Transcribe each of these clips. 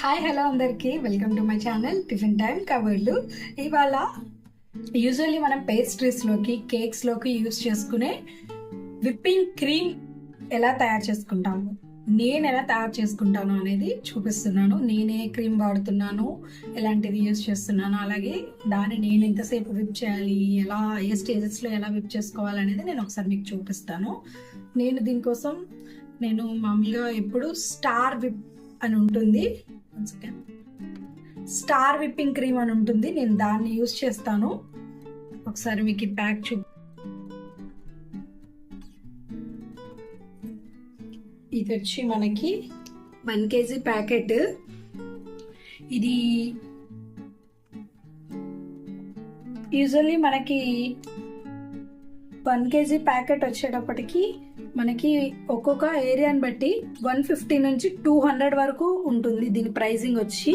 Hi hello అందరికీ. Welcome to my channel tiffin time కవర్లు ఇవాళ యూజువల్లీ మనం పేస్ట్రీస్లోకి కేక్స్లోకి యూజ్ చేసుకునే విప్పింగ్ క్రీమ్ ఎలా తయారు చేసుకుంటాము నేను ఎలా తయారు చేసుకుంటాను అనేది చూపిస్తున్నాను. నేనే క్రీమ్ వాడుతున్నాను ఎలాంటిది యూజ్ చేస్తున్నాను అలాగే దాన్ని నేను ఎంతసేపు విప్ చేయాలి ఎలా ఏ స్టేజెస్లో ఎలా విప్ చేసుకోవాలనేది నేను ఒకసారి మీకు చూపిస్తాను. నేను దీనికోసం నేను మామూలుగా ఎప్పుడు స్టార్ విప్ అని ఉంటుంది. స్టార్ విప్పింగ్ క్రీమ్ అని ఉంటుంది. నేను దాన్ని యూస్ చేస్తాను. ఒకసారి మీకు ఈ ప్యాక్ చూ ఇది వచ్చి మనకి వన్ కేజీ ప్యాకెట్ ఇది యూజువల్లీ మనకి వన్ కేజీ ప్యాకెట్ వచ్చేటప్పటికి మనకి ఒక్కొక్క ఏరియాని బట్టి వన్ ఫిఫ్టీ నుంచి టూ హండ్రెడ్ వరకు ఉంటుంది దీని ప్రైజింగ్ వచ్చి.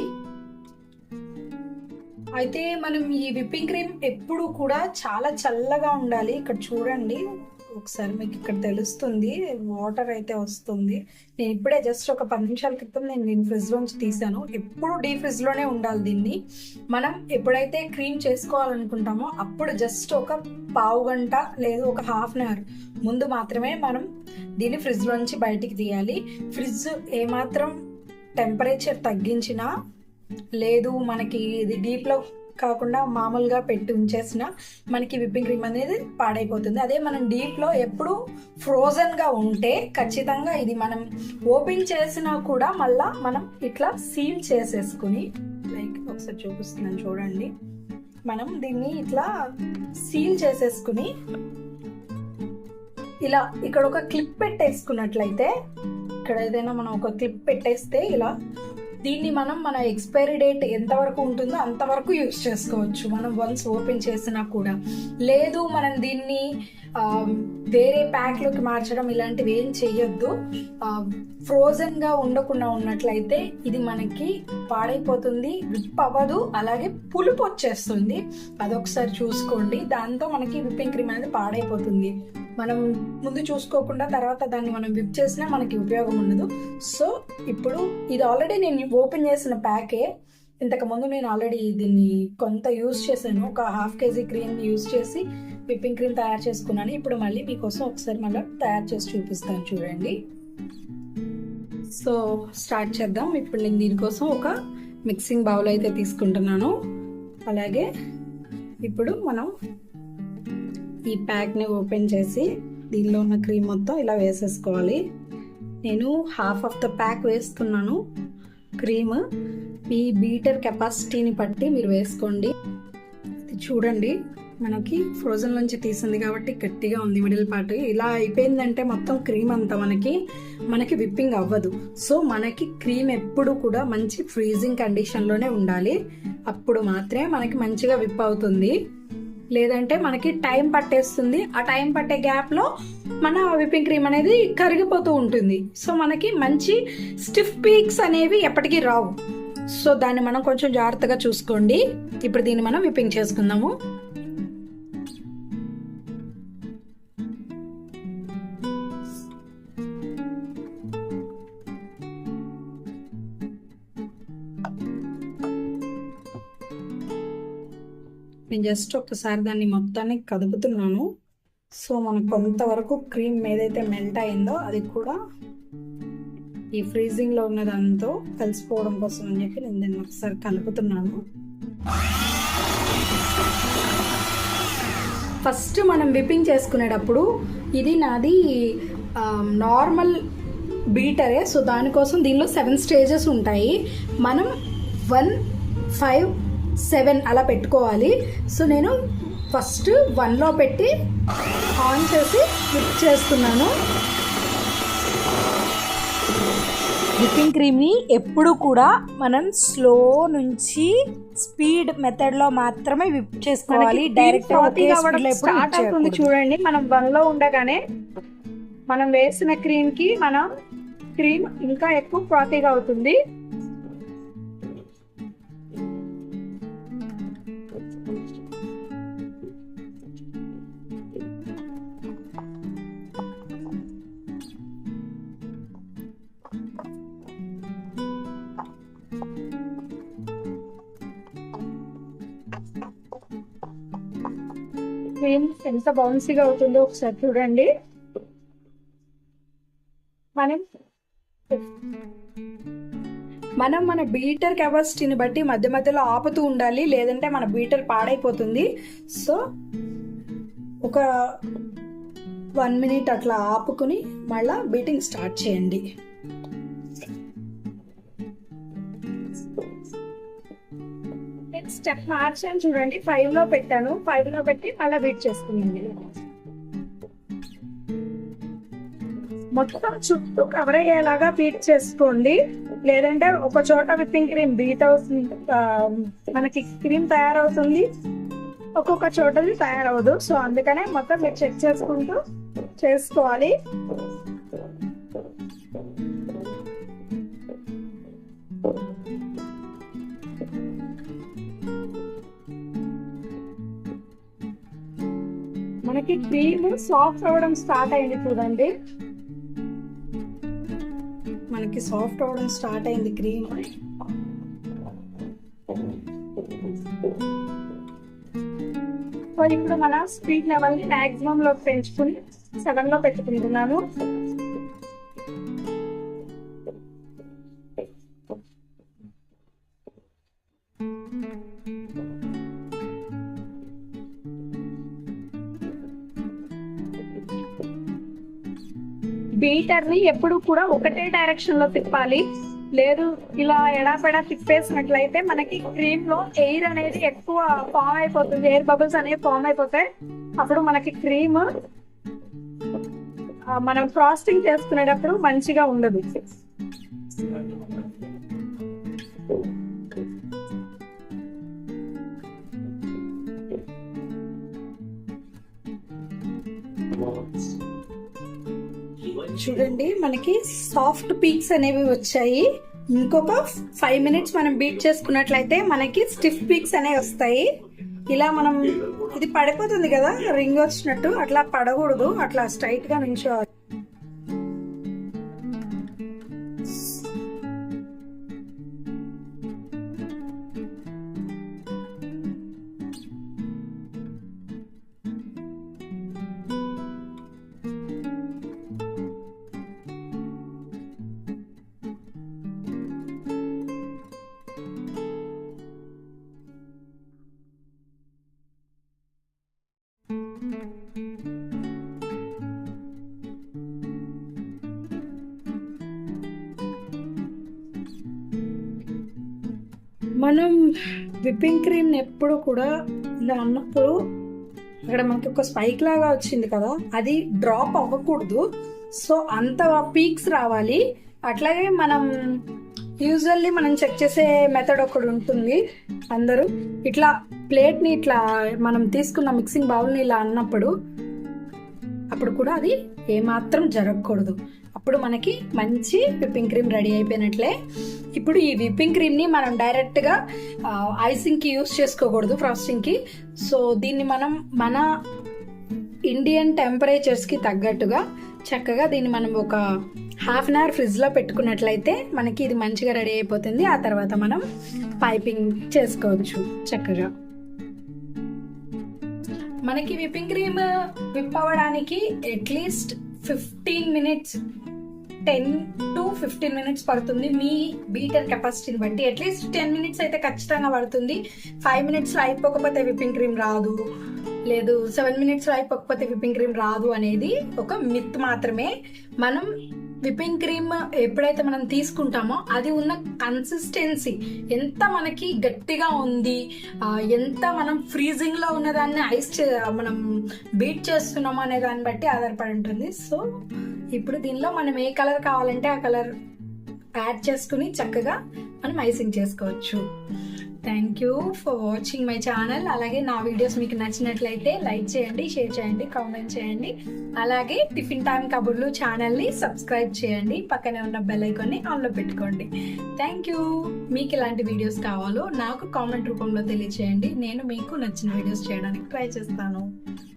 అయితే మనం ఈ విప్పింగ్ క్రీమ్ ఎప్పుడు కూడా చాలా చల్లగా ఉండాలి. ఇక్కడ చూడండి. ఒకసారి మీకు ఇక్కడ తెలుస్తుంది వాటర్ అయితే వస్తుంది. నేను ఇప్పుడే జస్ట్ ఒక పది నిమిషాల క్రితం నేను దీన్ని ఫ్రిడ్జ్లోంచి తీసాను. ఎప్పుడు డీ ఫ్రిడ్జ్లోనే ఉండాలి దీన్ని. మనం ఎప్పుడైతే క్రీమ్ చేసుకోవాలనుకుంటామో అప్పుడు జస్ట్ ఒక పావు గంట లేదు ఒక హాఫ్ అన్ అవర్ ముందు మాత్రమే మనం దీన్ని ఫ్రిడ్జ్లోంచి బయటికి తీయాలి. ఫ్రిడ్జ్ ఏమాత్రం టెంపరేచర్ తగ్గించినా లేదు మనకి ఇది డీప్లో కాకుండా మామూలుగా పెట్టి ఉంచేసిన మనకి విప్పింగ్ క్రీమ్ అనేది పాడైపోతుంది. అదే మనం డీప్లో ఎప్పుడు ఫ్రోజన్గా ఉంటే ఖచ్చితంగా ఇది మనం ఓపెన్ చేసినా కూడా మళ్ళా మనం ఇట్లా సీల్ చేసేసుకుని లైక్ ఒకసారి చూపిస్తున్నాను చూడండి. మనం దీన్ని ఇట్లా సీల్ చేసేసుకుని ఇలా ఇక్కడ ఒక క్లిప్ పెట్టేసుకున్నట్లయితే ఇక్కడ ఏదైనా మనం ఒక క్లిప్ పెట్టేస్తే ఇలా దీన్ని మనం మన ఎక్స్పైరీ డేట్ ఎంతవరకు ఉంటుందో అంతవరకు యూజ్ చేసుకోవచ్చు. మనం వన్స్ ఓపెన్ చేసినా కూడా. లేదు మనం దీన్ని వేరే ప్యాక్లోకి మార్చడం ఇలాంటివి ఏం చెయ్యొద్దు. ఫ్రోజన్గా ఉండకుండా ఉన్నట్లయితే ఇది మనకి పాడైపోతుంది విప్ అవ్వదు అలాగే పులుపు వచ్చేస్తుంది. అదొకసారి చూసుకోండి. దాంతో మనకి విప్పింగ్ క్రీమ్ అనేది పాడైపోతుంది. మనం ముందు చూసుకోకుండా తర్వాత దాన్ని మనం విప్ చేసినా మనకి ఉపయోగం ఉండదు. సో ఇప్పుడు ఇది ఆల్రెడీ నేను ఓపెన్ చేసిన ప్యాకే ఇంతకుముందు నేను ఆల్రెడీ దీన్ని కొంత యూజ్ చేశాను. ఒక హాఫ్ కేజీ క్రీమ్ యూజ్ చేసి విప్పింగ్ క్రీమ్ తయారు చేసుకున్నాను. ఇప్పుడు మళ్ళీ మీకోసం ఒకసారి మళ్ళీ తయారు చేసి చూపిస్తాను చూడండి. సో స్టార్ట్ చేద్దాం. ఇప్పుడు నేను దీనికోసం ఒక మిక్సింగ్ బౌల్ అయితే తీసుకుంటున్నాను. అలాగే ఇప్పుడు మనం ఈ ప్యాక్ని ఓపెన్ చేసి దీనిలో ఉన్న క్రీమ్ మొత్తం ఇలా వేసేసుకోవాలి. నేను హాఫ్ ఆఫ్ ద ప్యాక్ వేస్తున్నాను. క్రీమ్ ఈ బీటర్ కెపాసిటీని బట్టి మీరు వేసుకోండి. ఇది చూడండి మనకి ఫ్రోజన్ నుంచి తీసింది కాబట్టి గట్టిగా ఉంది మిడిల్ పార్ట్. ఇలా అయిపోయిందంటే మొత్తం క్రీమ్ అంతా మనకి మనకి విప్పింగ్ అవ్వదు. సో మనకి క్రీమ్ ఎప్పుడు కూడా మంచి ఫ్రీజింగ్ కండిషన్లోనే ఉండాలి. అప్పుడు మాత్రమే మనకి మంచిగా విప్ అవుతుంది. లేదంటే మనకి టైం పట్టేస్తుంది. ఆ టైం పట్టే గ్యాప్లో మన విప్పింగ్ క్రీమ్ అనేది కరిగిపోతూ ఉంటుంది. సో మనకి మంచి స్టిఫ్ పీక్స్ అనేవి ఎప్పటికీ రావు. సో దాన్ని మనం కొంచెం జాగ్రత్తగా చూసుకోండి. ఇప్పుడు దీన్ని మనం విప్పింగ్ చేసుకుందాము. నేను జస్ట్ ఒక్కసారి దాన్ని మొత్తాన్ని కదుపుతున్నాను. సో మనకు కొంతవరకు క్రీమ్ ఏదైతే మెల్ట్ అయిందో అది కూడా ఈ ఫ్రీజింగ్లో ఉన్న దాంతో కలిసిపోవడం కోసం అని చెప్పి నేను దీన్ని ఒకసారి కలుపుతున్నాను. ఫస్ట్ మనం విప్పింగ్ చేసుకునేటప్పుడు ఇది నాది నార్మల్ బీటరే. సో దానికోసం దీనిలో సెవెన్ స్టేజెస్ ఉంటాయి. మనం వన్ ఫైవ్ సెవెన్ అలా పెట్టుకోవాలి. సో నేను ఫస్ట్ వన్లో పెట్టి ఆన్ చేసి విప్ చేస్తున్నాను. విప్పింగ్ క్రీమ్ని ఎప్పుడు కూడా మనం స్లో నుంచి స్పీడ్ మెథడ్లో మాత్రమే విప్ చేసుకోవాలి. డైరెక్ట్ స్టార్ట్ అవుతుంది చూడండి. మనం వన్లో ఉండగానే మనం వేసిన క్రీమ్కి మనం క్రీమ్ ఇంకా ఎక్కువ ఫ్రాతీగా అవుతుంది. క్రీమ్ ఎంత బౌన్సీగా అవుతుందో ఒకసారి చూడండి. మనం మనం మన బీటర్ కెపాసిటీని బట్టి మధ్య మధ్యలో ఆపుతూ ఉండాలి లేదంటే మన బీటర్ పాడైపోతుంది. సో ఒక వన్ మినిట్ అట్లా ఆపుకుని మళ్ళా బీటింగ్ స్టార్ట్ చేయండి. స్టెప్ మార్చాను చూడండి. ఫైవ్లో పెట్టాను. ఫైవ్లో పెట్టి మళ్ళీ బీట్ చేసుకున్నాను. మొత్తం చుట్టూ కవర్ అయ్యేలాగా బీట్ చేసుకోండి. లేదంటే ఒక చోట విప్పింగ్ క్రీమ్ బీట్ అవుతుంది. మనకి క్రీమ్ తయారవుతుంది. ఒక్కొక్క చోటది తయారవదు. సో అందుకనే మొత్తం మీరు చెక్ చేసుకుంటూ చేసుకోవాలి. మనకి క్రీమ్ సాఫ్ట్ అవ్వడం స్టార్ట్ అయింది చూడండి. మనకి సాఫ్ట్ అవ్వడం స్టార్ట్ అయింది క్రీమ్. సో ఇప్పుడు మన స్పీడ్ లెవెల్ని మాక్సిమం లో పెంచుకుని సెవెన్లో పెట్టుకుంటున్నాను బీటర్ని ఎప్పుడు కూడా ఒకటే డైరెక్షన్లో తిప్పాలి. లేదు ఇలా ఎడాపెడా తిప్పేసినట్లయితే మనకి క్రీమ్లో ఎయిర్ అనేది ఎక్కువ ఫామ్ అయిపోతుంది. ఎయిర్ బబుల్స్ అనేవి ఫామ్ అయిపోతాయి. అప్పుడు మనకి క్రీమ్ మనం ఫ్రాస్టింగ్ చేసుకునేటప్పుడు మంచిగా ఉండదు. చూడండి మనకి సాఫ్ట్ పీక్స్ అనేవి వచ్చాయి. ఇంకొక ఫైవ్ మినిట్స్ మనం బీట్ చేసుకున్నట్లయితే మనకి స్టిఫ్ పీక్స్ అనేవి వస్తాయి. ఇలా మనం ఇది పడిపోతుంది కదా రింగ్ వచ్చినట్టు అట్లా పడకూడదు అట్లా స్ట్రైట్గా నుంచోవాలి మనం విప్పింగ్ క్రీమ్ ఎప్పుడు కూడా ఇలా అన్నప్పుడు అక్కడ మనకి ఒక స్పైక్ లాగా వచ్చింది కదా అది డ్రాప్ అవ్వకూడదు. సో అంత పీక్స్ రావాలి. అట్లాగే మనం యూజువల్లీ మనం చెక్ చేసే మెథడ్ ఒకటి ఉంటుంది. అందరూ ఇట్లా ప్లేట్ని ఇట్లా మనం తీసుకున్న మిక్సింగ్ బౌల్ని ఇలా అన్నప్పుడు అప్పుడు కూడా అది ఏమాత్రం జరగకూడదు. అప్పుడు మనకి మంచి విప్పింగ్ క్రీమ్ రెడీ అయిపోయినట్లే. ఇప్పుడు ఈ విప్పింగ్ క్రీమ్ని మనం డైరెక్ట్గా ఐసింగ్కి యూస్ చేసుకోకూడదు ఫ్రాస్టింగ్కి. సో దీన్ని మనం మన ఇండియన్ టెంపరేచర్స్కి తగ్గట్టుగా చక్కగా దీన్ని మనం ఒక హాఫ్ అన్ అవర్ ఫ్రిడ్జ్లో పెట్టుకున్నట్లయితే మనకి ఇది మంచిగా రెడీ అయిపోతుంది. ఆ తర్వాత మనం పైపింగ్ చేసుకోవచ్చు చక్కగా. మనకి విప్పింగ్ క్రీమ్ విప్ అవ్వడానికి at least fifteen minutes ten to fifteen minutes పడుతుంది. మీ బీటర్ కెపాసిటీని బట్టి. అట్లీస్ట్ టెన్ మినిట్స్ అయితే ఖచ్చితంగా పడుతుంది. ఫైవ్ మినిట్స్లో అయిపోకపోతే విప్పింగ్ క్రీమ్ రాదు. లేదు సెవెన్ మినిట్స్లో అయిపోకపోతే విప్పింగ్ క్రీమ్ రాదు అనేది ఒక మిత్ మాత్రమే. మనం విప్పింగ్ క్రీమ్ ఎప్పుడైతే మనం తీసుకుంటామో అది ఉన్న కన్సిస్టెన్సీ ఎంత మనకి గట్టిగా ఉంది ఎంత మనం ఫ్రీజింగ్లో ఉన్న ఉన్నదాన్ని ఐస్ మనం బీట్ చేస్తున్నామో అనే దాన్ని బట్టి ఆధారపడి ఉంటుంది. సో ఇప్పుడు దీనిలో మనం ఏ కలర్ కావాలంటే ఆ కలర్ యాడ్ చేసుకుని చక్కగా మనం ఐసింగ్ చేసుకోవచ్చు. Thank you for watching my channel అలాగే నా వీడియోస్ మీకు నచ్చినట్లయితే లైక్ చేయండి షేర్ చేయండి కామెంట్ చేయండి. అలాగే టిఫిన్ టైం కబుర్లు ఛానల్ని సబ్స్క్రైబ్ చేయండి. పక్కనే ఉన్న బెల్ ఐకాన్ని ఆన్లో పెట్టుకోండి. థ్యాంక్ యూ మీకు ఎలాంటి వీడియోస్ కావాలో నాకు కామెంట్ రూపంలో తెలియచేయండి. నేను మీకు నచ్చిన వీడియోస్ చేయడానికి ట్రై చేస్తాను.